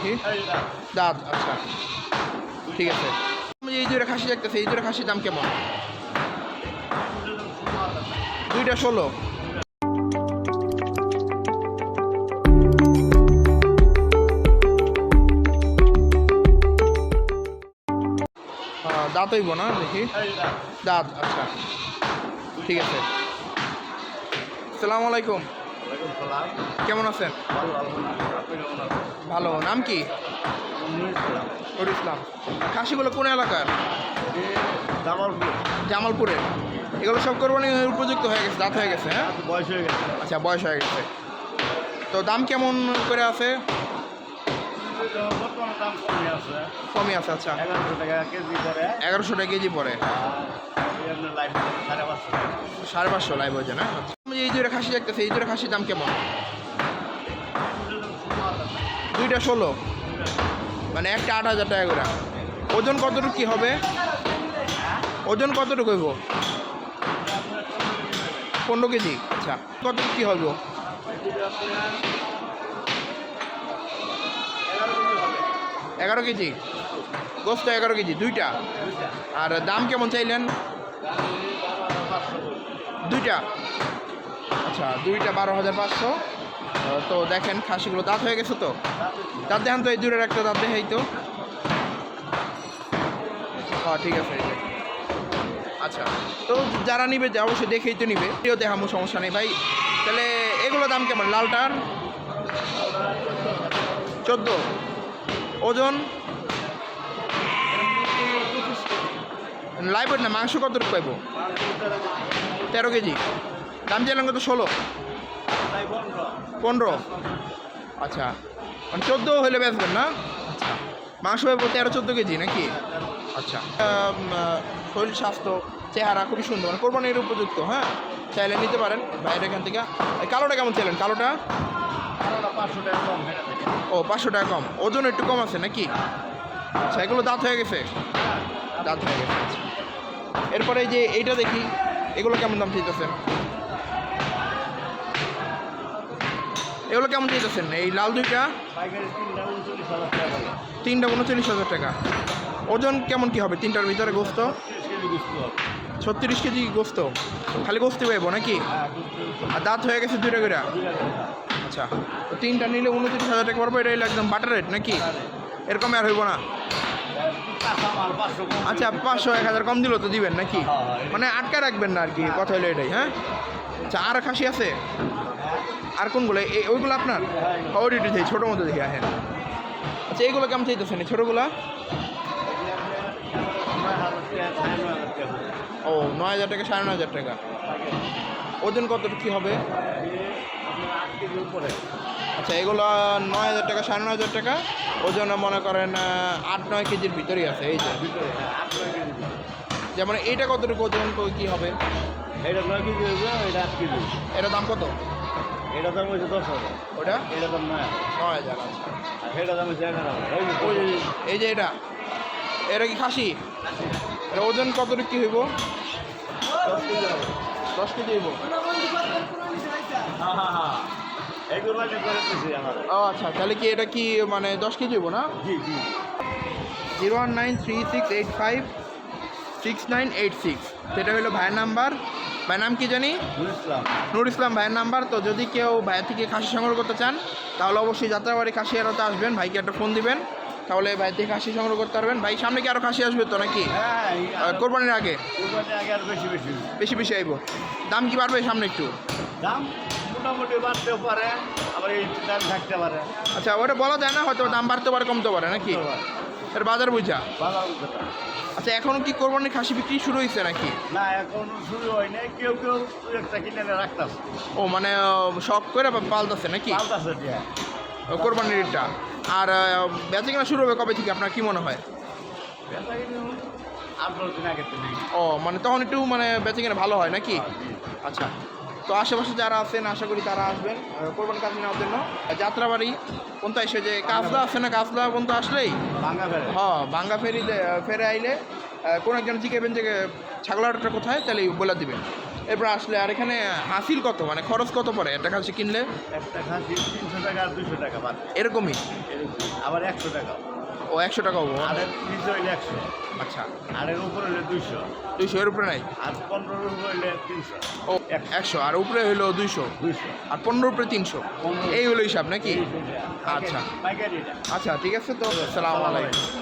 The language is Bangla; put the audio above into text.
দেখি। দাঁত আচ্ছা। ঠিক আছে। এই দুটো খাসি দেখতেছি, এই দুটো খাসির দাম কেমন? দুইটা ষোলো। দাঁত হইব না, দেখি। দাঁত আচ্ছা। ঠিক আছে। সালাম আলাইকুম। কেমন আছেন? ভালো নাম কি? নুর ইসলাম। খাসিগুলো কোন এলাকার? জামালপুরের এগুলো সব কোরবানি উপযুক্ত হয়ে গেছে দাঁত হয়ে গেছে হ্যাঁ? বয়স হয়ে গেছে। আচ্ছা বয়স হয়ে গেছে। তো দাম কেমন করে আছে? কমে আছে। কমই আছে আচ্ছা। এগারোশো টাকা কেজি পরে এগারোশো টাকা কেজি টাকা। সাড়ে পাঁচশো লাইভ হয়েছে না? দুটো খাসি দেখতেছি, এই দুটো খাসির দাম কেমন? দুইটা ষোলো। মানে একটা আট হাজার টাকা করে। ওজন কতটুকু কি হবে? ওজন কতটুকু হইব? পনেরো কেজি। আচ্ছা কতটুকু কী হইব? এগারো কেজি। গোস্ত এগারো কেজি, দুইটা। আর দাম কেমন চাইলেন? দুইটা। আচ্ছা দুইটা বারো হাজার পাঁচশো। তো দেখেন, খাসিগুলো দাঁত হয়ে গেছে তো। দাঁত দেখান তো, এই দূরের একটা দাঁত দেখাই তো। হ্যাঁ ঠিক আছে আচ্ছা তো যারা নিবে অবশ্যই দেখেই তো নিবে। এও দেখামো, সমস্যা নেই ভাই। তাহলে এগুলো দাম কেমন? লালটার? চোদ্দ। ওজন? লাইভ না, মাংস কতটুকু পাইবো? তেরো কেজি। দাম চাইলাম কত? ষোলো। পনেরো। আচ্ছা। মানে চোদ্দ হলে বেচবেন না? আচ্ছা। মাংস পাইবো তেরো চোদ্দ কেজি নাকি? আচ্ছা। শরীর স্বাস্থ্য চেহারা খুবই সুন্দর। মানে কোরবানির উপযুক্ত হ্যাঁ? চাইলে নিতে পারেন বাইরে এখান থেকে। এই কালোটা কেমন চাইলেন? কালোটা? পাঁচশো টাকা কম ও পাঁচশো টাকা কম। ওজন একটু কম আছে নাকি? আচ্ছা এগুলো দাঁত হয়ে গেছে? দাঁত হয়ে গেছে। আচ্ছা। এরপরে যে এইটা দেখি এগুলো কেমন দাম চাইতেছেন? এগুলো কেমন চাইতেছেন এই লাল দুইটা? তিনটা উনচল্লিশ হাজার টাকা। ওজন কেমন কি হবে? তিনটার ভিতরে গোস্ত? ছত্রিশ কেজি গোস্ত। খালি গোস্ত পাইবো নাকি? আর দাঁত হয়ে গেছে দুইটা করে। আচ্ছা তিনটা নিলে উনত্রিশ হাজার টাকা পড়ব, এটা একদম বাটার রেট নাকি? এরকম আর হইব না। আচ্ছা পাঁচশো, এক হাজার কম দিলেও তো দিবেন নাকি। মানে আটকা রাখবেন না আর কি, কথা হলো এটাই হ্যাঁ? আচ্ছা আর খাসি আছে? আর কোনগুলো এই ওইগুলো আপনার? ওডিটি চাই ছোটো মতো দেখি হ্যাঁ। আচ্ছা এইগুলো কেমন চাইতেছেন এই ছোটোগুলা। ও নয় হাজার টাকা সাড়ে নয় হাজার টাকা। ওজন কতটুকু কী হবে? আচ্ছা এগুলো নয় হাজার টাকা সাড়ে নয় হাজার টাকা। ওজন মনে করেন আট নয় কেজির ভিতরেই আছে এই যে। যেমন এইটা কতটুকু ওজন কী হবে? এটা নয় কেজি এটা আট কেজি। এটা দাম কত? এটা দাম হয়েছে দশ হাজার। ওটা? এটা দাম নয় হাজার। নয় হাজার আচ্ছা। আর সেটা দাম হয়েছে এগারো হাজার। এই যে এটা। এটা কি খাসি? এটা ওজন কতটুকু কি হইব? দশ কেজি হবে। দশ কেজি হইব? হ্যাঁ হ্যাঁ হ্যাঁ ও আচ্ছা। তাহলে কি এটা কি মানে দশ কেজি হইব না? জি জি। Zero one nine three six eight five six nine eight six. সেটা হলো ভাইয়ের নাম্বার। ভাইয়ের নাম কি জানি? নুর ইসলাম। ভাইয়ের নাম্বার। তো যদি কেউ ভাইয়ের থেকে খাসি সংগ্রহ করতে চান তাহলে অবশ্যই যাত্রাবাড়ি খাসি এড়াতে আসবেন। ভাইকে একটা ফোন দিবেন। তাহলে ভাই থেকে খাসি সংগ্রহ করতে পারবেন। ভাই সামনে কি আরও খাসি আসবে তো নাকি? হ্যাঁ কোরবানির আগে? বেশি বেশি। বেশি বেশি আইব। দাম কি বাড়বে সামনে একটু? দাম মোটামুটি বাড়তেও পারে আবার এই দাম থাকতে পারে। আচ্ছা ওটা বলা যায় না হয়তো দাম বাড়তে পারে কমতে পারে নাকি? এর বাজার বুঝা? বাজার আচ্ছা এখনও কি কোরবানির খাসি বিক্রি শুরু হয়েছে নাকি? না এখন শুরু হয় নাই। কেউ কেউ একটা কিনে রাখতেছে। ও মানে শখ করে বা পাল্টাছে নাকি? পাল্টাছে দিয়া ও, কোরবানির রেটটা আর বেচা কেনা শুরু হবে কবে থেকে? আপনার কি মনে হয়? ও মানে তখন একটু মানে বেচা কেনা ভালো হয় নাকি? আচ্ছা। তো আশেপাশে যারা আছেন আশা করি তারা আসবেন কোরবানি কাজ নেওয়ার জন্য। যাত্রাবাড়ি কোনটা এসে যে কাজলা আছে না কাজলা কোনটা আসলেই? ভাঙা ফেলে হ্যাঁ বাঙ্গা ফেরি ফেরে আইলে কোন একজন জিজ্ঞেবেন যে ছাগলাটা কোথায় তাহলে বলে দিবেন। এরপর আসলে আর এখানে হাসিল কত? মানে খরচ কত পড়ে? একটা খাসি কিনলে? একটা খাসি তিনশো টাকা আর দুশো টাকা এরকমই। আবার একশো টাকা। ও একশো টাকা হব। আর নিচে হইলে একশো। আচ্ছা। উপরে হইলে দুইশো। দুইশো এর উপরে নাই? আর পনেরোর উপরে হইলে তিনশো। ও একশো। আর উপরে হইল দুইশো? দুইশো। আর পনেরো উপরে তিনশো? পনেরো। এই হলো হিসাব নাকি? আচ্ছা। আচ্ছা। ঠিক আছে তো। সালাম আলাইকুম। আলাইকুম।